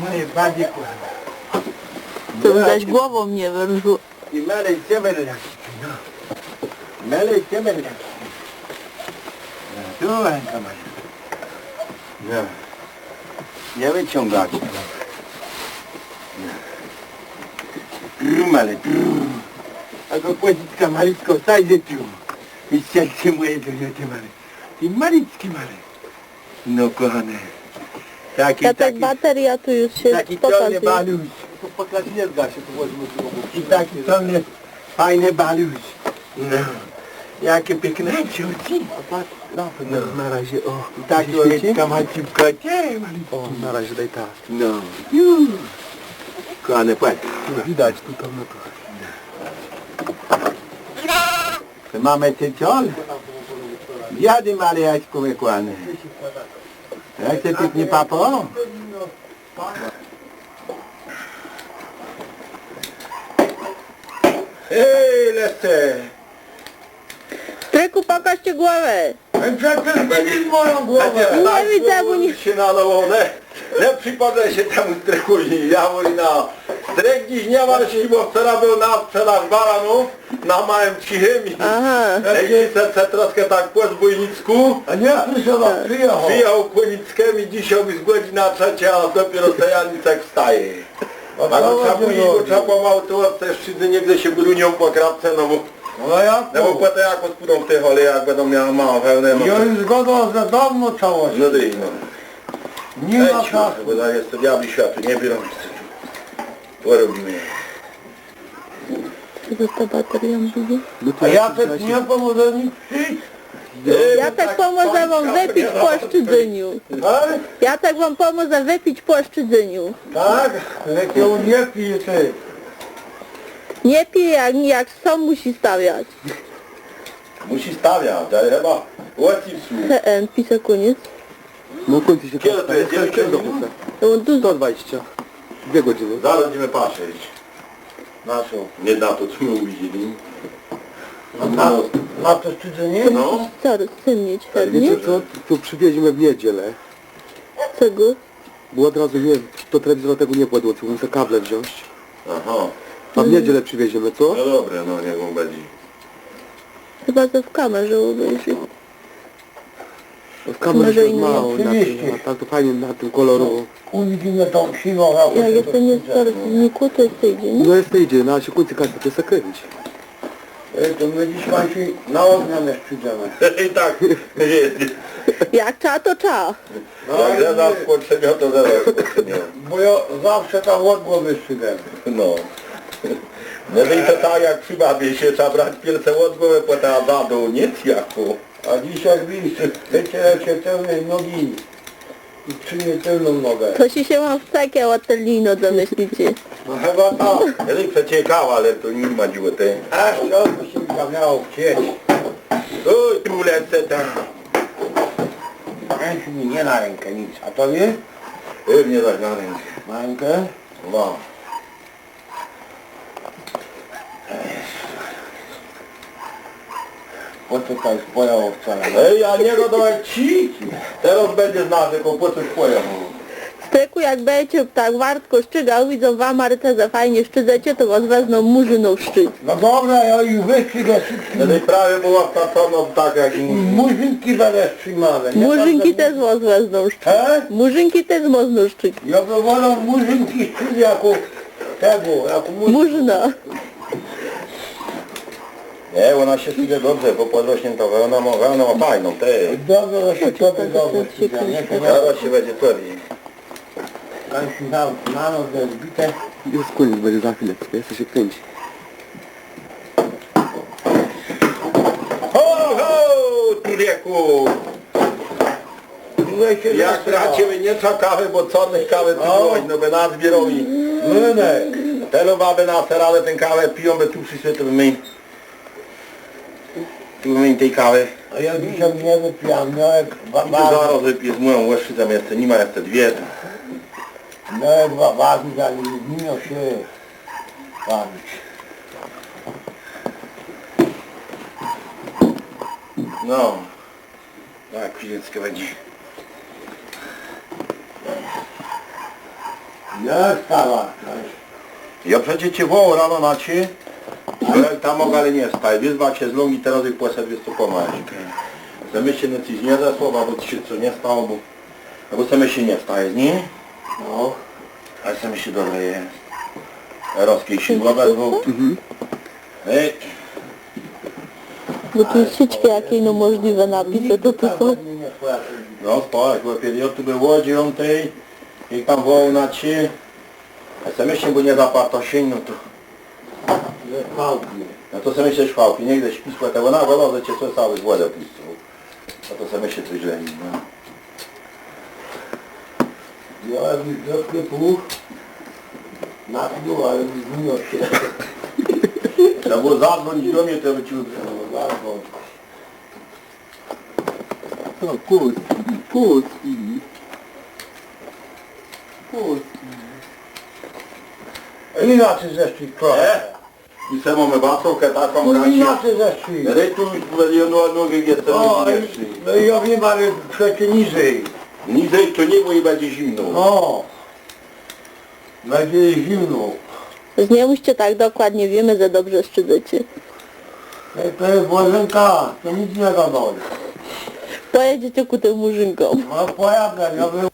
Moje bardziej kurwa. To widać głową nie wyrżu. I melej ciebie leki, no. Melej ciebie leki. No, tu ręka moja. No. Nie wyciągać. Melej. A go płacitka malitko, sajdzie tu. I serce moje do mnie, ty malej. Ty malitki malej. No kochane. Taki, Ja tak taki. bateria tu już się Taki ciągnie pokazuje. baluś. To pokaż nie zga się, to włożymy tu obok. I taki ciągnie fajny baluś. No. Jakie piękne ciuci. A patrz, na, na, razie, o. I malciwka. Nie, malutko. O, na razie daj tak. No. Kochane, patrz. No, widać tu tam na to. To mamy ty ciol? Jady male jaćku wykłane. Jak się pięknie papo? Hej, lecę! Stryku, pokażcie głowę. Przecież widzisz moją głowę! Nie widzę, bo nie... się na lowone. Nie przypadę się temu strykuzi. Ja mówię na stryk dziś nie ma bo wczoraj był na sprzedaż baranów na małym cichym. Aha. Jeździ se, troszkę tak po Zbójnicku. A nie, Krysiowa, przyjechał. Przyjechał Kłonickiem i dzisiaj mi z godzina trzecia, a dopiero Stajanicek wstaje. A go trzeba go trzeba pomału to też wszyscy niegdzie się brunią po kratce, no bo No jak? no bo potem jak odpudą w tej hole, jak będą miały małą wełnę, no Ja już zgodą za dawno całość. No dej, no. Nie ma Leciu, czasu. bo zaraz to diabli światu nie biorą. Porobimy. Co to z tą baterią będzie? A ja też nie pomoże mi przyjść. Ja tak pomożę wam wypić po szczydzeniu. Tak? Ja tak wam pomożę wypić po szczydzeniu. Tak? Jak ją nie pije ty. Nie pije jak, jak są musi stawiać. Musi stawiać, ale chyba łatwiej TN, pisze koniec. No kończy się Kiedy to jest? Dziewięć minut? To on tu 120. Dwie godziny. Zaraz będziemy patrzeć. Naszą. Nie na to, co my uwidzieli. Na, na to szczydzenie? No. zaraz chcę mieć pewnie. Wiecie co? Tu przywieźmy w niedzielę. Czego? Bo od razu nie, do telewizora tego nie podło, co muszę kable wziąć. Aha. A w niedzielę przywieziemy, co? No dobre, no niech on będzie. Chyba że w kamerze obejrzy. Kamerze jest mało, na tym, a tak to fajnie na tym kolorowo. Uwidzimy tą siwą Jak jeszcze nie stary znikło, to jeszcze idzie, nie? No jest to idzie, na sekundce każdy to kręci. E, To my dziś Maciej na odmianę szczydzamy. I tak jest. Jak trzeba, to trzeba. Jak zaraz potrzebio, to zaraz potrzebio. Bo ja zawsze tam od głowy szczydzę. No. No i to tak jak przy babie się trzeba brać pierwsze od głowy, potem za dół, nie jako. A dzisiaj widzisz, wycierać się tylnej nogi i przynieść tylną nogę. To się się mam w takie łatelino domyślicie. No chyba tak. Jeżeli przeciekał, ale to nie ma te. Aż to by się mi miało chcieć. Oj, tu lecę tam. Mi nie na rękę nic. A to wie? Pewnie tak na rękę. Na rękę? No. Po co to jest pojało wcale? Ej, a niego dawaj ci. Teraz będzie narzekał, po coś pojechał. Stryku, jak będziecie tak wartko szczygał, widzą wam Arteza fajnie szczydzecie, to was wezmą murzyną szczyt. No dobra, ja już wyszczygę wszystkim. Wtedy prawie było wstawiono tak jak i... Murzynki będę trzymane. nie? Murzynki Każde- też was wezmą szczyt. He? Murzynki też mocno szczyt. Ja bym wolał murzynki szczyt jako tego, jako murzyn. Murzyna. Nie, ona się czuje dobrze, bo podrośniętowa, ona ma, ona ma fajną, te. Dobrze, że się tobie dobrze szczydzę, nie? Zaraz się będzie twardziej. Tam się na, na noc jest bite. Jest koniec, będzie za chwilę, jest to się kręci. Ho, ho, się Jak zaczyna. bracie my nie trzeba kawy, bo czarnych kawy tu O. było, no by nas zbierą i... Młynek. Telo baby na serale ten kawę piją, by tu by my... Tu by my tej kawy. A ja dzisiaj nie wypijam, miałek Tu wawazy, zaraz wypiję z moją tam jeszcze, nie ma jeszcze dwie. miałek wawazy, ale nie miał się bawić. No. Tak, chwileczkę będzie. Ja stała. Ja przecież cię wołał rano na ci, że tam mogę, ale nie spaj. Wyzwał cię z lungi, teraz ich 200 pomagać. Zamyślcie na coś nie za słowa, bo ci się co nie stało, bo... Albo same się nie wstaje z nim, No. a same się dobre jest. Rozkij się głowę, bo... Ej, Bo tu sieczki jakie no możliwe napisy, to tu są. Nie no spać, bo kiedy tu był łodzi on tej, i tam wołał na ci, a same się, bo nie zaparł to się, no to... Nie pałki. No to same się szwałki, nie gdzieś pisła tego na że cię co cały złodę pisał. A to same się coś żeni, no. Ja już troszkę pół. Na dół, ale zmienił się. Trzeba było zadzwonić do mnie, to by ci No, bardzo. To pusti, pusti. Pusti. Inaczej zeszli trochę. Mamy taką No raczej. inaczej zeszli. Rytu jedną nogę jest O, to i- no i ja wiem, ale przecie niżej. Niżej to nie, bo i będzie zimno. No. Będzie zimno. Nie musicie tak dokładnie, wiemy, że dobrze szczydzecie. Ej, To jest łazienka, to nic nie gadaj. Pojedziecie ku tym murzynkom. No pojadę, ja bym